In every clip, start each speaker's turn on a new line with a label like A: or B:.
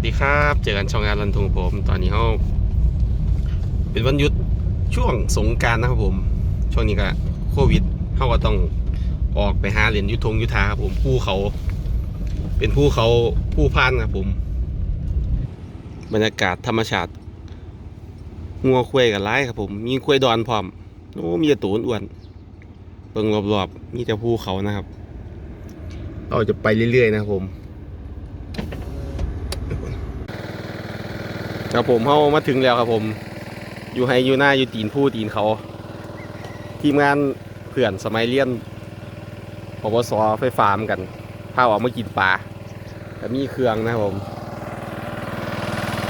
A: วัสดีครับ เจอกันช่องงานรันทงผม ตอนนี้เขาเป็นวันหยุดช่วงสงการนะครับผม ช่วงนี้ก็โควิดเขาก็ต้องออกไปหาเหรียญยุทธงยุทธาครับผมผู้เขา เป็นผู้เขาผู้พันครับผม บรรยากาศธรรมชาติงัวควยกับไร้ครับผม มีควยดอนพร้อมโอ้มีแต่ตูนอ้วนเบิ่งรอบๆมีแต่ภูเขานะครับ เราจะไปเรื่อยๆนะครับผม ครับผมเข้ามาถึงแล้วครับผม อยู่ให้อยู่หน้าอยู่ตีนผู้ตีนเขา ทีมงานเพื่อนสมัยเรียนปวสไฟฟ้าเหมือนกันพาออกมากินปลาแต่มีเครื่องนะครับผม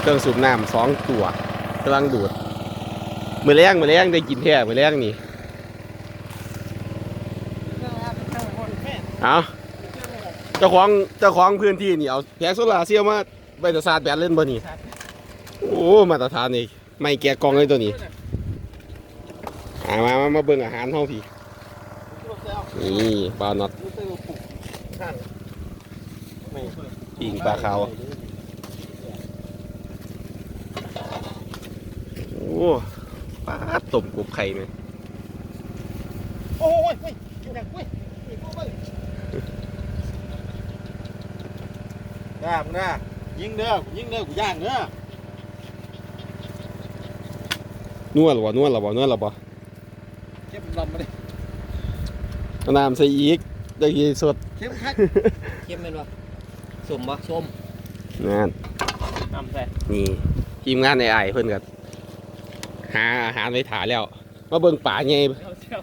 A: เครื่องสูบน้ำสองตัวกำลังดูดมือแรงมือแรงได้กินแท้มือแรงนี่เอาเจ้าของเจ้าของพื้นที่นี่เอาแผงโซลาเซลล์มาไปตะซาดแบตเล่นบ่นี่ โอ้มาตรฐานนี่ไม่แกะกล่องเลยตัวนี้อ่ามามามาเบิ่งอาหารห้องพี่นี่ปลาน็อตปิ่งปลาขาวโอ้ปลาต้มกบไข่ไหม
B: โอ้ยเฮ้ยกินหนักเว้ยนี่พวกเว้ยย่างนะยิงเด้อยิงเด้อกูย่างเด้อ น
A: วดหรอบ่นวดหรอบ่นวดหรอบ่
B: เข้มลำมาดิ
A: เอาน้ำใส่อีกได้กี่สด
B: เข้มคัก
C: เข้มเป็นวะสมบ่ส้ม
A: นั่น
C: น้ำใส่
A: นี่ทีมงานในไอเพิ่นก็หาอาหารไว้ถาแล้วมาเบิ่งป่าไง
C: เจ้าเจ้า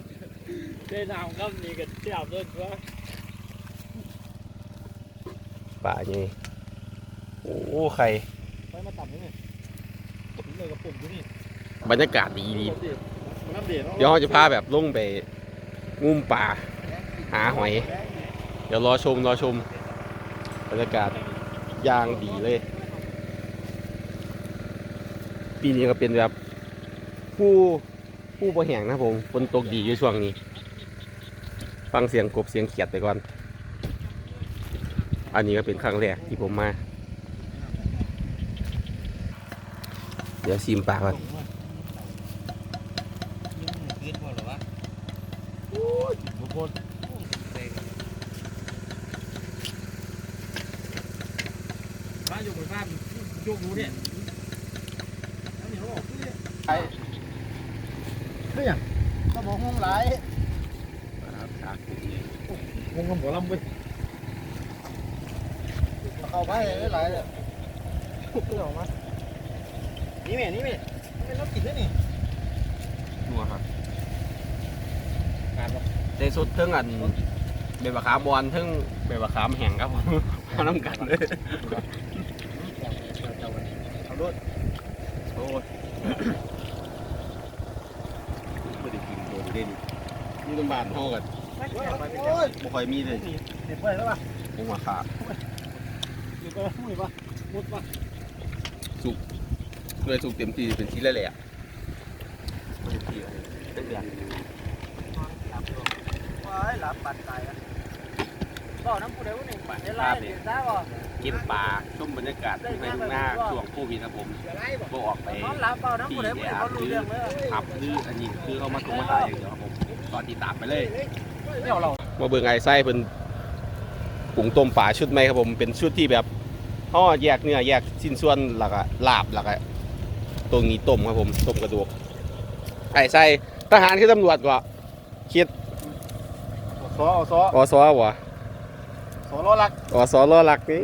C: ได้น้ำก็มีกันเจ้าด้วยว่า
A: ป่าไงโอ้ใคร
B: ไปมาต่ำนี่ถึงเลยกับปุ่มอยู่นี่
A: บรรยากาศดีดี
B: มันน้ำเดือด
A: เดี๋ยวเราจะพาแบบลงไปงุ่มป่า หาหอย เดี๋ยวรอชมรอชม บรรยากาศย่างดีเลย ปีนี้ก็เป็นแบบผู้ผู้ประแหงนะครับผมฝนตกดีอยู่ช่วงนี้ ฟังเสียงกบเสียงเขียดไปก่อน อันนี้ก็เป็นครั้งแรกที่ผมมา เดี๋ยวชิมปลาก่อน
C: ยืนพอหรอวะโอ้ย
B: ทุกคน
C: บ้าอยู่บนบ้านโยกรู้เนี่ย
B: น้ำเหนียวออกนี่ไอ้คืออย่างก็บอกห้องไหลวงกำหัวลำเว้ยเข้าไปไหลเลยขึ้นออกมานี่แม่นี่แม่เป็นรถกินได้นี่
A: นัวครับ ในสุดเทิงอันเบบะขามบอลเทิงเบบะขามแห้งครับผมมาน้ำกันเลย
B: เอารถ
A: โอ้ยไม่ได้กินโดนเด่นนี่ต้นบานห้องกัน
B: โอ้ย
A: บ่ค่อยมีเลย
B: เด็ดไปแล้วป่ะ
A: ผมว่าขา
B: เด็ดไปมุ้ยป่ะมุดป่ะ
A: เลยสุกเต็มที่เป็นชิ้นแหละๆไม่ได้ที่อะไรเป็นอย่าง
B: ว้ายหลับปัดตายอะก็น้ำผู้ใดผู้หนึ่งปัดได้ไล่เด็ดได้ป่ะ
A: กินปลาชมบรรยากาศที่ให้หน้าช่วงโควิดครับผมก็ออกไป
B: นอนหลับเปล่าน้ำผู้ใดผู้หนึ่งเขารู้เรื่องเลย
A: ขับหรืออันนี้คือเขามาตรงมาตายอย่างเดียวครับผมตอนติดตามไปเลย
B: เดี๋ยวเรา
A: มาเบิ่งไอ้ไส้เป็นปรุงต้มป่าชุดใหม่ครับผมเป็นชุดที่แบบห่อแยกเนื้อแยกชิ้นส่วนแล้วก็ลาบแล้วก็ตรงนี้ต้มครับผมต้มกระดูกไอ้ไส้ทหารคือตำรวจก็คิด
B: ซอซอ
A: อสอวะ
B: ซอล้อลัก
A: อสอรอหลักนี่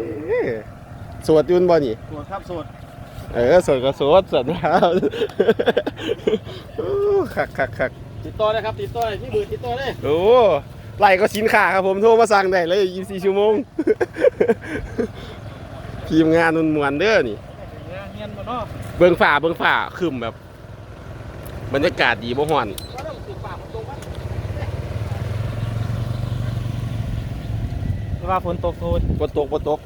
A: สวดอยุนบ่นี่
B: ส่วนครับส่วน
A: เออสวดก็สวดสวดแล้วโอ้คักคักคัก
B: ติดต่อเลยครับติดต่อเลยที่เบอร์ติดต่อเลย
A: โอ้ไล่ก็สินค้าครับผมโทรมาสั่งได้เลย24ชั่วโมงทีมงานมันมวนเด้อนี่
B: เงียนมาเนาะ
A: เบิ่งฝ่าเบิ่งฝ่าคืมแบบ บรรยากาศดีบ่ฮ้อน
B: ว่าต้องติดปากตรงว่า ว่าฝนตกโทษ
A: บ่ตกบ่ตก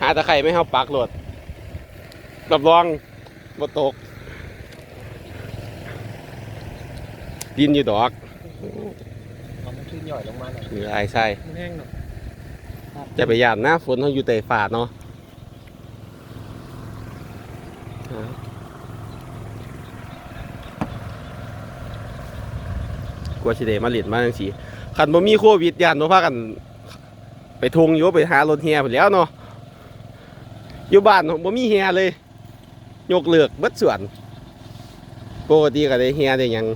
A: หาตะไคร้ไม่เฮาปักโลดรับรองบ่ตก ดินอยู่ดอก
B: มันขึ้นหย่อยลงมาหน่อย
A: นี่ไอ้ใช่
B: มันแห้งหน่อย
A: จะไปย่านหน้าฝนเฮาอยู่แต่ฝ่าเนาะกลัวสิได้มาเล่นมาจังซี่คันบ่มีโควิดย่านบ่พากัน ไปทงอยู่ไปหารถเฮียพุ่นแล้วเนาะอยู่บ้านบ่มีเฮียเลย ยกเลิกเบิดส่วนปกติก็ได้เฮียได้ยัง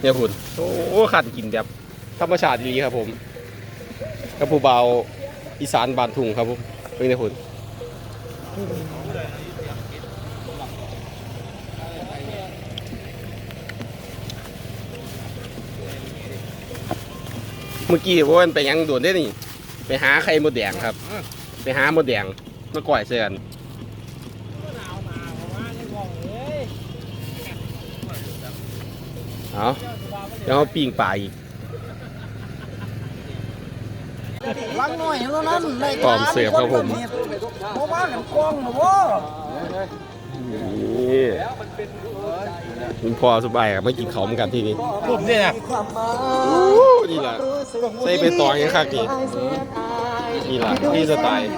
A: เนี่ยพุ่นโอ้ขันกินแบบธรรมชาติดีครับผมกับผู้เบาอีสานบานทุ่งครับผมเป็นไงพุ่น เมื่อกี้ว่ามันไปหยังโดนได้นี่ ไปหาไข่มดแดงครับ ไปหามดแดงมาก่อยเสือน
C: หนาวมาเพราะว่าในกล่องเลย
A: เอาเดี๋ยวเขาปิ้งปลาอีก
B: ล้างหน่อยแล้วนั้นใน
A: พร้อมเสิร์ฟครับผม
B: เพราะว่ากันกล้องนะวะ
A: นี่ คุณพ่อสบายครับไม่กินเขาวเหมือนกันที่นี่
B: ผมเนี่ยนะ
A: โอ้นี่แหละใส่ไปตองยังคักนี่นี่แหละนี่สไตล์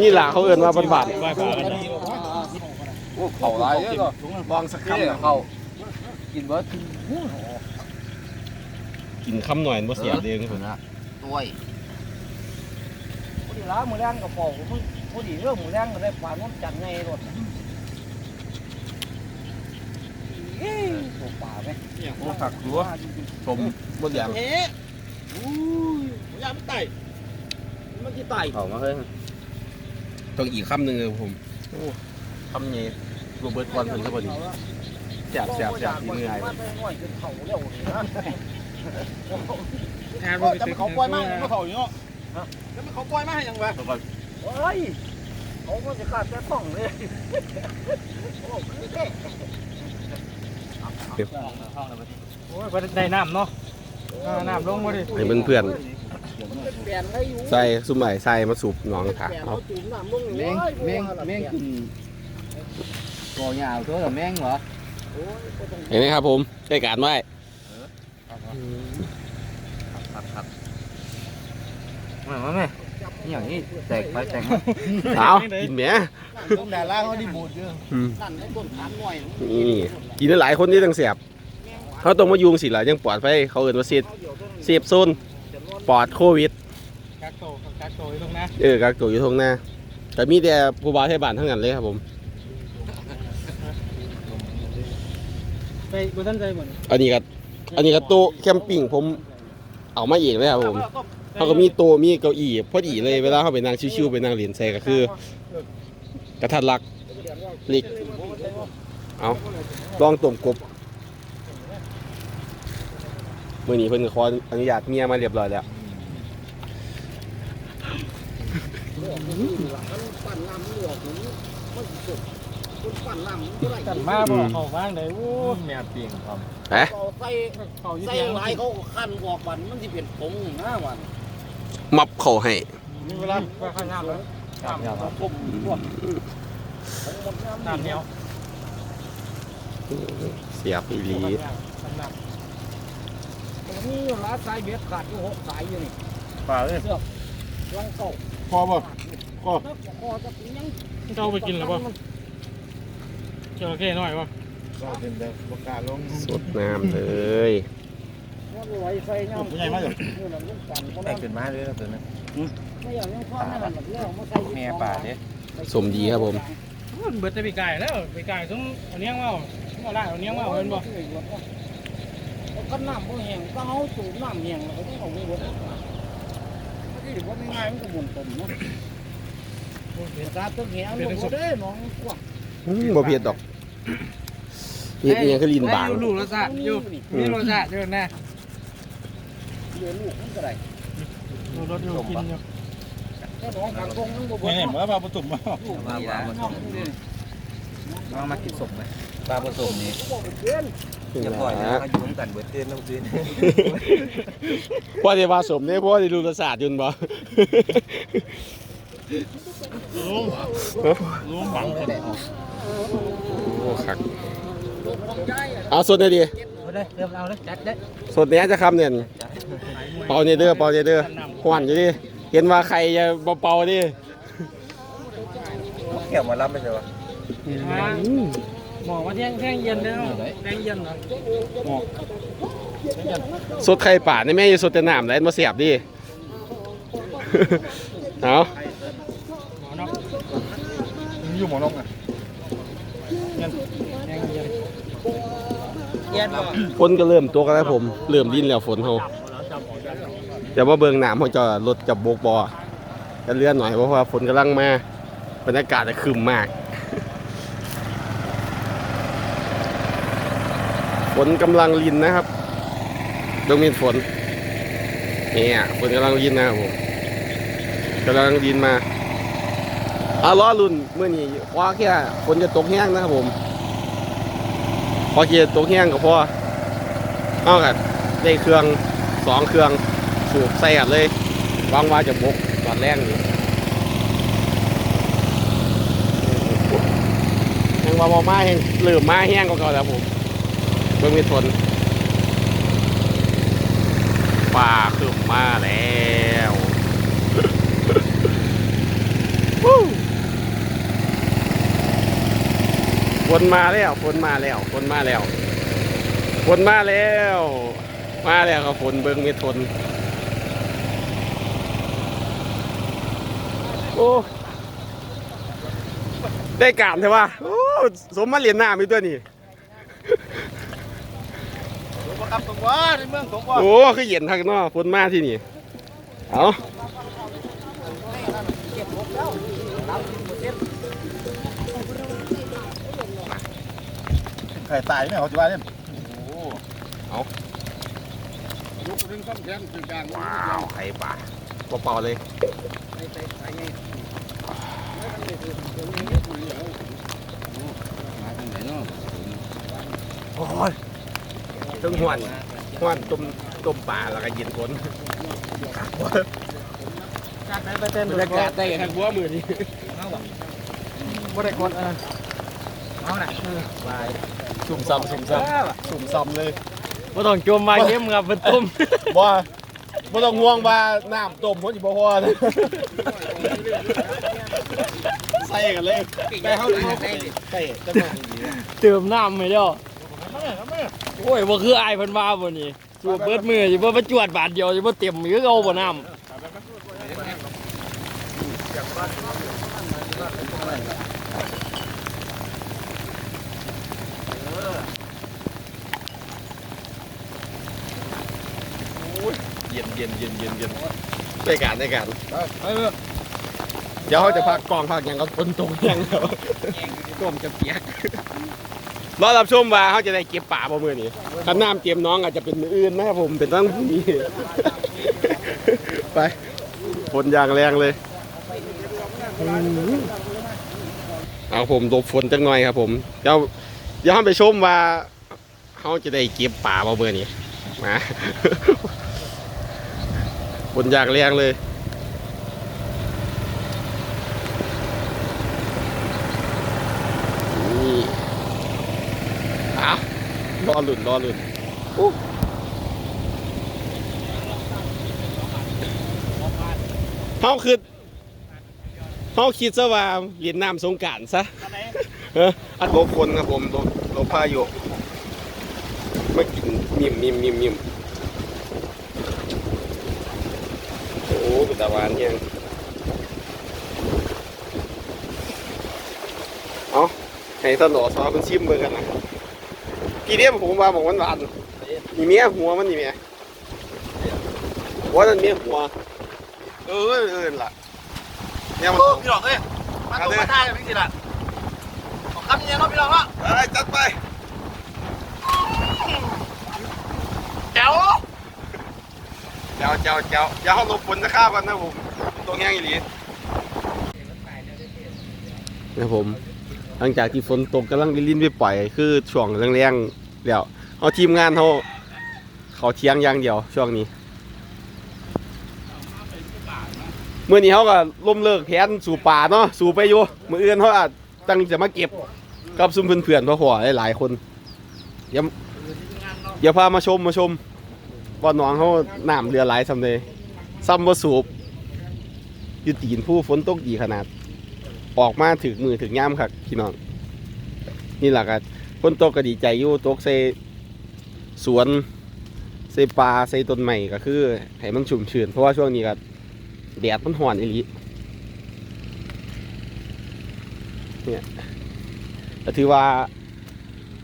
A: นี่แหละเขาเอินว่าบันบาด
C: ไปปลากันนะ
B: เข่าไรเยอะก็
A: ลองสักคำนะ
B: เข่ากินเบิร์ด
A: กินคำหน่อยมันเสียเองผม
B: ด้วยพอดีล้ามือแรงกับปอกพอดีเรื่องมือแรงก็ได้ปลาน้ำจันไงรถเฮ้ยป่าไหม
A: โอ้ผักหัวชมบดแดง
B: เอ๊ะอู้ยยามไต่มันจะไต่
A: เขามาเฮ้ยต้องอีกคำหนึ่งเลยผมโอ้คำนี้โรเบิร์ตบอลเพิ่นก็พอดีแสบแสบแสบที่เมื่อย
B: มันไปง่อยจนเข่าเร็วเลยนะ
C: งาน
B: แต่มันเขาปล่อยมาให้เขาอยู่เนาะแล้วมันเขาปล่อยมาให้ยังไงเฮ้ยเขาก็จะขาดแต่ต้องเลยโอ้คือแก่
C: โอ้ยไปได้น้ำเนาะอ่าน้ำลงมาดิ
A: ให้เพื่อน
B: เปลี่ยนได้อยู่
A: ๆใส่ซุ่มใหม่ใส่มาสูบหนองขา
B: เปลี่ยน
A: เอา
B: เขาจุ่มน้ำลง
D: แมงแมงแมงกินกอยาวตัวละแมงเหรอ
A: เห็นไหมครับผมใกล้การไว้
D: ครับครับมามาแม่ นี่อย่างนี้แตกไปแตกมา
A: เอากินแหม
B: ต้นดาราเขาดีบูดเยอะ
A: อืม
B: นั่นให้ต้นขานหน่อย
A: นี่กินได้หลายคนที่ตั้งเสียบเขาต้องมายุงสิล่ะยังปลอดภัยเขาเอินว่าเซฟเซฟโซนปลอดโควิด
C: กักโตกักโตอยู่ตรงนะ
A: เออกักตัวอยู่ทงหน้าแต่มีแต่ผู้บ่าวไทยบ้านทั้งนั้นเลยครับผม
C: ไปกูตั้งใจหมด
A: อันนี้ก็อันนี้ก็โต๊ะแคมปิ้งผมเอามาเองเลยครับผม เขาก็มีโต๊ะมีเก้าอี้พอดีเลยเวลาเขาไปนั่งชิวๆไปนั่งเรียนใส่ก็คือ กระทัดรักเลิกเอาลองต้มกบมื่อนี้เพิ่นก็ขออนุญาตเมียมาเรียบร้อยแล้ว
B: ปั่นลำเหลือกมันสุดคนปั่นลำก็ไร
C: กันมาบอกเขาบ้างเลยโอ้
D: แมวปิงครับ
A: เอ๊ะ
B: เขาใส่
C: เขาอยู่
B: ใส่
C: เทียง
B: ลายเขาขั้นออกวันมันจะเป็นผงหน้าวัน
A: มับเข้าให้
C: มีเวลาไปข้างน้ำแล้ว
D: ครับครับ
B: ผมพวก
C: น้ำเหนียว
A: เสียบอีหลี
B: นี่ร้านสายเบ็ดขาดอยู่หกสายอยู่นี่
D: ปลาเลย
B: ลองเก่า
A: พอบ่
B: ก็พอจะยัง
C: เจ้าไปกินหรือเปล่าเจ้าโอเคหน่อยป่ะ
D: ก็เป็นแบบประกาศลง
A: สดน้ำเลย
B: ว่าไหวไฟยังใหญ่มากเลยนี่แหละลูกปั่นเขา
D: แตกขึ้นมาเลยนะตัวนั้น
B: ไม่อยากยังทอดนั่นแหละเรื่องมาใส่
D: แม่ป่าเด้
A: สมดีครับผม
C: มันเบิดจะไปไก่แล้วไปไก่ต้องเอาเนี้ยงว่าเอาได้เอาเนี้ยงว่าเห็นบ่
B: ก็น้ำบ่แห้งก็เขาสูบน้ำแห้งแล้วก็ต้องเอาไปหมดที่ว่าไม่ง่ายมันก็หมุนตมนะเป็นการตึกแหงบ่ได้น้องกว้าง
A: อืมบ่เผ็ดดอกเฮ็ดอิหยังคือลิ้นบาง
C: ลูกรสชาติอยู่นี่รสชาติอยู่นะ
B: เดี๋ยวลูกมันก็ได้
C: ดูรสอยู่กินอยู่
B: ถ้าน้องทางตรงมันก็บ่
C: เนี่ยมาปลาประตุ่มมา
B: ลูกนี่นะน้องนี่
D: มามากินสมไหมปลาผสมนี่
B: บ่เป็นเพื่อน
D: จะปล่อยนะเขาอยู่ร่วมกันเบิดเตือนน้ำตื้น
A: พ่อได้ว่าสมเนี่ยพ่อได้รู้รสชาติอยุ่นบ่
C: ลุงลุงบังเลย
A: โอ้คักเอาสดเลยดิ
D: เอาเลยเริ่มเอาเลยจัดเลย
A: สดเนี้ยจะคำเนี่ย เป่าเนี่ยเด้อเป่าเนี่ยเด้อหวานอยู่ดิเห็นว่าใครจะเป่าๆดิ
D: เกี่ยวมารับไม่ใช่ปะ
C: หมอกว่าเที่ยงเที่ยงเย็นเด้อแดงเย็นเหรอ
A: สดไข่ป่าในแม่อยู่สดแต่น้ำแล้วมาเสียบดิเอา
C: หมอนอก
D: อยู่หมอนกไง
C: แดงเย็น
D: เย็นป่ะ
A: ฝนก็เริ่มตกแล้วผม เริ่มดินแล้วฝนเขา แต่ว่าเบิ่งน้ำเขาจะลดจับบกบอจะเลื่อนหน่อยเพราะว่าฝนกำลังมาบรรยากาศจะคึมมากฝนกำลังลินนะครับดงมีฝนเนี่ยฝนกำลังลินนะครับผมกำลังลินมาอาล้อรุ่นเมื่อนี้ว่าแค่ฝนจะตกแห้งนะครับผม พอเกียตกแห้งก็พอเอากันได้เครื่องสองเครื่อง สูบใส่กันเลยวางว่าจะบกตอนแรกนี่แห้งว่าบ่มาแห้งเริ่มมาแห้งก็เก่าแล้วผมเบิ่งมีทนป่าขึ้นมาแล้วฝนมาแล้วฝนมาแล้วฝนมาแล้วฝนมาแล้ว มาแล้วครับฝนเบิ่งมีทน โอ้ได้การใช่ปะโอ้สมมาเรียนหน้ามีตัวนี้
B: ประกับตรงว่าในเมืองของว่า
A: โอ้คือเย็นทักเนาะฝนมาที่นี่เอา
B: เก็บหกแล้วรับเปอร์เซ็นต์
D: ไข่ตายเนี่ยเขาจะว่าเนี่ย
B: ยกถึงซ้ำแขนคือกลาง
A: ว้าวไข่ปลาเปล่าๆเลย
B: ไปไปไปไงแล้วกันเลยคือเดี๋ยวนี้คุยแล้วมาทางไหนเนาะ
A: โอ้ยตึงหวนหวนต้มต้มปลาแล้วก็ย็นฝน
C: การไปเต้น
A: บรรยากาศได้กันบัวมือนี่
C: บ่ได้กดเออ
B: เอาหน่ะ
A: ไปสุ่มซ้ำสุ่มซ้ำสุ่มซ้ำเลย
C: บ่ต้องจมมาเยี่ยมครับเป็นต้ม
A: บ่ บ่ต้องห่วงว่าน้ำต้มคนสิบ่พอเลยใส่กันเลยไปเฮาเลยใส่จังหวะนี้
C: เติมน้ำไม่ได้อโอ้ยบ่คืออายเพิ่นว่าบ่นี่สูบเบิดมือสิบ่มาจวดบาทเดียวสิบ่เต็มคือเอาบ่น้ำ
A: เย็นเย็นเย็นเย็นเย็นได้การได้การเดี๋ยวเขาจะพักกองพักหยังก็ฝนตกแห้งแล้วต้มจะเปียกรอรับชมว่าเขาจะได้เก็บป่าบ่มื้อนี้คันน้ำเตรียมน้องอาจจะเป็นมื้ออื่นนะครับผมเป็นตั้งพรุ่งนี้ไปฝนอย่างแรงเลยเอาผมหลบฝนจังหน่อยครับ ผมเดี๋ยวเดี๋ยวเราไปชมว่าเขาจะได้เก็บป่าบ่เบอร์นี้มา ฝนอย่างแรงเลยนี่เอารอหลุนรอหลุนอู้เขาคือเขาคิดซะว่าเรียนน้ำสงกรารซะเอออัดลบคนครับผมลบลบพายุมากินมิมมิมมิมมิมโอ้เป็น ตะวันยังเอาให้ท่านหล่อซอเป็นชิมเบิ่งกันนะกี่เดียมผมว่าบอกมันหวานนี่เมียหัวมันนี่เมียหัวนั่นเมียหัว เออเออล่ะเนี่ยมัน
D: พี่หลอกเอ้ยมาตัวมาท่าเลยพี่สิล่ะขอคำเย็นเนาะพี่หลอกเนาะ
A: เอ้ยจัดไป
D: แจ๋ว
A: เจ้าเจ้าเจ้าอย่าเข้าลบฝนจะข้ากันนะผมตรงแห้งอีหลีนะผม หลังจากที่ฝนตกกำลังลิ้นไปปล่อย คือช่วงแรงๆแล้วเอาทีมงานเขาเขาเที่ยงอย่างเดียวช่วงนี้เมื่อนี้เขาก็ล้มเลิกแผนสู่ป่าเนาะสู่ไปอยู่มืออื่นเขาอาจตั้งจะมาเก็บกับซุ่มเพื่อนๆเพราะหัวหลายๆคนเดี๋ยวเดี๋ยวพามาชมมาชม ว่าน้องเขาน้ำเรือหลายซ้ำเลยซ้ำว่าสูบอยู่ตีนผู้ฝนตกดีขนาด ออกมาถึงมือถึงย่ามครับพี่น้อง นี่แหละครับคนตกก็ดีใจอยู่ตกใส่สวนใส่ปลาใส่ต้นใหม่ก็คือให้มันชุ่มชื้นเพราะว่าช่วงนี้ก็แดดมันห่อนอีหลีเนี่ยถือว่า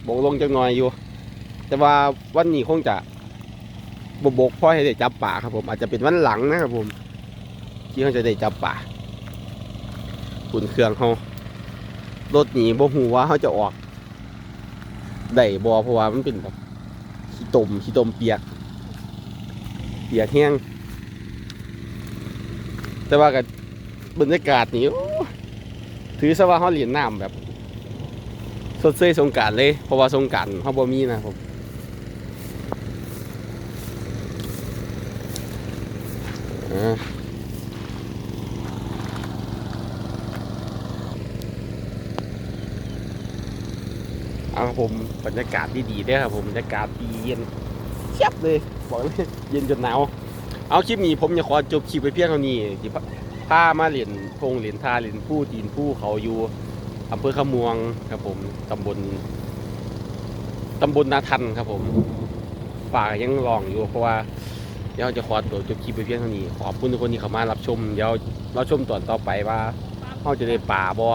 A: บกลงจังหน่อยอยู่ แต่ว่าวันนี้คงจะ บบกพ่อให้ได้จับป่าครับผมอาจจะเป็นวันหลังนะครับผมที่เขาจะได้จับป่าขุนเครื่องเขารถหนีบ่หูว่าเขาจะออกได้บ่เพราะว่ามันเป็นแบบขี้ตมขี้ตมเปียก เปียกแห้งแต่ว่ากับบรรยากาศนี้ถือซะว่าเขาเหรียญน้ำแบบสดเซยสงการเลยเพราะว่าสงการเขาบ่มีนะครับอ่า เอาผมบรรยากาศดีๆเด้ครับผมบรรยากาศดีเย็นเชียบเลยบอกเลยเย็นจนหนาวเอาคลิปนี้ผมจะขอจบคลิปไปเพียงเท่านี้ที่พามาเหรียญทงเหรียญทาเหรียญผู้ตีนผู้เขาอยู่อำเภอขมวงครับผมตำบลตำบลนาทันครับผมป่ายังลองอยู่เพราะว่า เดี๋ยวจะขอตัวจบคลิปไปเพียงเท่านี้ ขอบคุณทุกคนที่เข้ามารับชม เดี๋ยวเราชมตอนต่อไปว่าเราจะได้ป่าบ่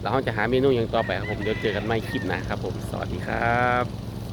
A: แล้วเราจะหาเมนูอย่างต่อไปครับผม เดี๋ยวเจอกันใหม่คลิปหน้าครับผม สวัสดีครับ